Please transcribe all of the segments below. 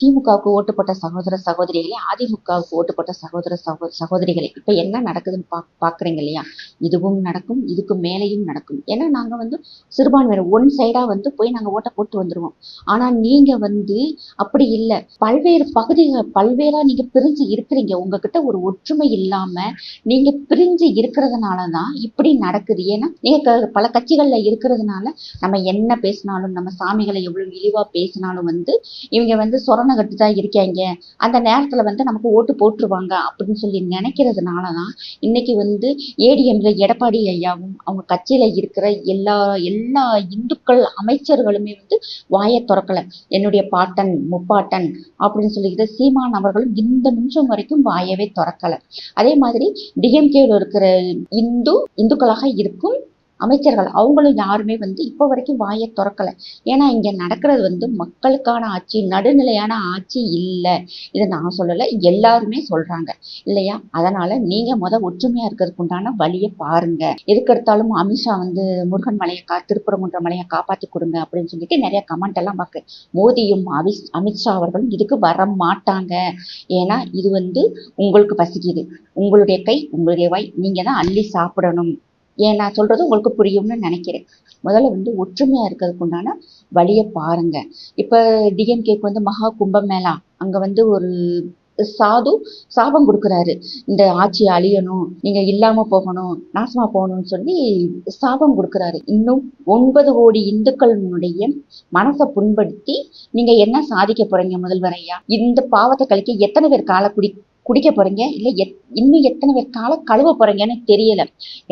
திமுகவுக்கு ஓட்டு போட்ட சகோதர சகோதரிகளே அதிமுகவுக்கு ஓட்டு போட்ட சகோதர சகோ சகோதரிகளே. இப்போ என்ன நடக்குதுன்னு பா பார்க்குறீங்க இல்லையா? இதுவும் நடக்கும் இதுக்கு மேலேயும் நடக்கும். ஏன்னா நாங்கள் வந்து சிறுபான்மையினர் ஒன் சைடாக வந்து போய் நாங்கள் ஓட்டை போட்டு வந்துடுவோம் ஆனால் நீங்கள் வந்து அப்படி இல்லை. பல்வேறு பகுதிகள் பல்வேறாக நீங்கள் பிரிஞ்சு இருக்கிறீங்க. உங்ககிட்ட ஒரு ஒற்றுமை இல்லாமல் நீங்கள் பிரிஞ்சு இருக்கிறதுனால தான் இப்படி நடக்குது. ஏன்னா நீங்கள் பல கட்சிகளில் இருக்கிறதுனால நம்ம என்ன பேசினாலும் நம்ம சாமிகளை எவ்வளோ இழிவாக பேசினாலும் வந்து இவங்க வந்து சொரண கட்டு தான் இருக்காங்க. அந்த நேரத்தில் வந்து நமக்கு ஓட்டு போட்டுருவாங்க அப்படின்னு சொல்லி நினைக்கிறதுனால தான் இன்னைக்கு வந்து ஏடிஎம்ல எடப்பாடி ஐயாவும் அவங்க கட்சியில் இருக்கிற எல்லா எல்லா இந்துக்கள் அமைச்சர்களுமே வந்து வாயை திறக்கல. என்னுடைய பாட்டன் முப்பாட்டன் அப்படின்னு சொல்லிக்கிற சீமான் அவர்களும் இந்த நிமிஷம் வரைக்கும் வாயவே திறக்கல. அதே மாதிரி டிஎம்கேவில் இருக்கிற இந்து இந்துக்களாக இருக்கும் அமைச்சர்கள் அவங்களும் யாருமே வந்து இப்போ வரைக்கும் வாயை திறக்கலை. ஏன்னா இங்கே நடக்கிறது வந்து மக்களுக்கான ஆட்சி நடுநிலையான ஆட்சி இல்லை. இதை நான் சொல்லலை எல்லாருமே சொல்கிறாங்க இல்லையா? அதனால் நீங்கள் முத ஒற்றுமையாக இருக்கிறதுக்கு உண்டான வழியை பாருங்கள் எதுக்கெடுத்தாலும் அமித்ஷா வந்து முருகன் மலையை கா திருப்பரங்குன்ற மலையை காப்பாற்றி கொடுங்க அப்படின்னு சொல்லிட்டு நிறைய கமெண்ட் எல்லாம் பார்க்கு. மோடியும் அமித் அமித்ஷா அவர்களும் இதுக்கு வர மாட்டாங்க ஏன்னா இது வந்து உங்களுக்கு பசிக்குது. உங்களுடைய கை உங்களுடைய வாய். நீங்கள் தான் அள்ளி சாப்பிடணும். ஏன் நான் சொல்கிறது உங்களுக்கு புரியும்னு நினைக்கிறேன். முதல்ல வந்து ஒற்றுமையாக இருக்கிறதுக்கு உண்டான வழியை பாருங்கள் இப்போ டிஎம்கேக்கு வந்து மகா கும்பமேளா அங்கே வந்து ஒரு சாது சாபம் கொடுக்குறாரு. இந்த ஆட்சி அழியணும் நீங்கள் இல்லாமல் போகணும் நாசமாக போகணும்னு சொல்லி சாபம் கொடுக்குறாரு. இன்னும் ஒன்பது கோடி இந்துக்களினுடைய மனசை புண்படுத்தி நீங்கள் என்ன சாதிக்க போகிறீங்க முதல்வர் ஐயா இந்த பாவத்தை கழிக்க எத்தனை பேர் காலை குடி குடிக்க போகிறீங்க இல்லை எத் இன்னும் எத்தனை பேர் காலை கழுவ போறீங்கன்னு தெரியல.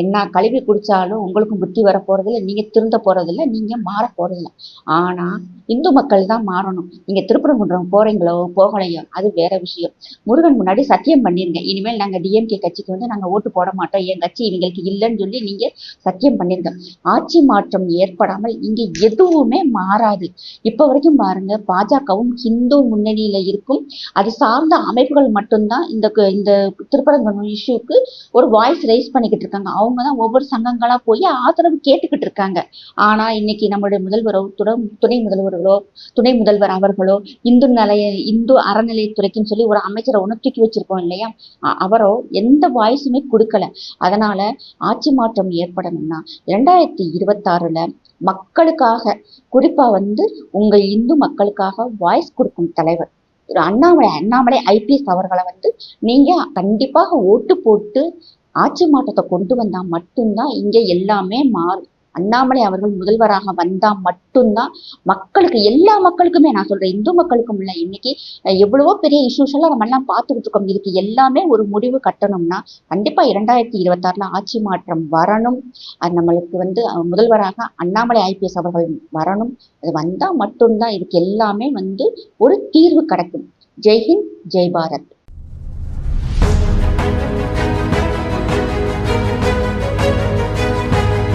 என்ன கழுவி குடிச்சாலும் உங்களுக்கும் புத்தி வர போறதில்ல நீங்க திருந்த போறதில்ல நீங்க மாற போறதில்ல. ஆனா இந்து மக்கள் தான் மாறணும். நீங்க திருப்பரங்குன்றம் போறீங்களோ போகலையோ அது வேற விஷயம். முருகன் முன்னாடி சத்தியம் பண்ணிருங்க. இனிமேல் நாங்க டிஎம்கே கட்சிக்கு வந்து நாங்க ஓட்டு போட மாட்டோம். என் கட்சி இவங்களுக்கு இல்லைன்னு சொல்லி நீங்க சத்தியம் பண்ணிருங்க. ஆட்சி மாற்றம் ஏற்படாமல் இங்க எதுவுமே மாறாது. இப்ப வரைக்கும் பாருங்க பாஜகவும் ஹிந்து முன்னணியில இருக்கும். அது சார்ந்த அமைப்புகள் மட்டும்தான் இந்த இந்த திருப்ப திருப்பரங்குன்றம் இஷ்யூக்கு ஒரு வாய்ஸ் ரைஸ் பண்ணிக்கிட்டு இருக்காங்க. அவங்க தான் ஒவ்வொரு சங்கங்களாக போய் ஆதரவு கேட்டுக்கிட்டு இருக்காங்க. ஆனால் இன்னைக்கு நம்மளுடைய முதல்வரோ துணை துணை முதல்வர்களோ துணை முதல்வர் அவர்களோ இந்து நிலைய இந்து அறநிலையத்துறைக்குன்னு சொல்லி ஒரு அமைச்சரை ஒன்று தூக்கி வச்சிருக்கோம் இல்லையா? அவரோ எந்த வாய்ஸுமே கொடுக்கல. அதனால ஆட்சி மாற்றம் ஏற்படணும்னா இரண்டாயிரத்தி இருபத்தாறுல மக்களுக்காக குறிப்பா வந்து உங்கள் இந்து மக்களுக்காக வாய்ஸ் கொடுக்கும் தலைவர். அண்ணாமலை அண்ணாமலை ஐபிஎஸ் அவர்களை வந்து நீங்க கண்டிப்பாக ஓட்டு போட்டு ஆட்சி மாற்றத்தை கொண்டு வந்தால் மட்டும்தான் இங்கே எல்லாமே மாறும். அண்ணாமலை அவர்கள் முதல்வராக வந்தா மட்டும்தான் மக்களுக்கு எல்லா மக்களுக்குமே நான் சொல்றேன் இந்து மக்களுக்கும் இல்லை. இன்னைக்கு எவ்வளவோ பெரிய இஷ்யூஸ் எல்லாம் நம்ம எல்லாம் பார்த்துக்கிட்டு இருக்கோம். இதுக்கு எல்லாமே ஒரு முடிவு கட்டணும்னா கண்டிப்பா இரண்டாயிரத்தி இருபத்தாறுல ஆட்சி மாற்றம் வரணும். அது நம்மளுக்கு வந்து முதல்வராக அண்ணாமலை ஐபிஎஸ் அவர்கள் வரணும். அது வந்தா மட்டும்தான் இதுக்கு எல்லாமே வந்து ஒரு தீர்வு கிடைக்கும். ஜெய்ஹிந்த் ஜெய் பாரத்.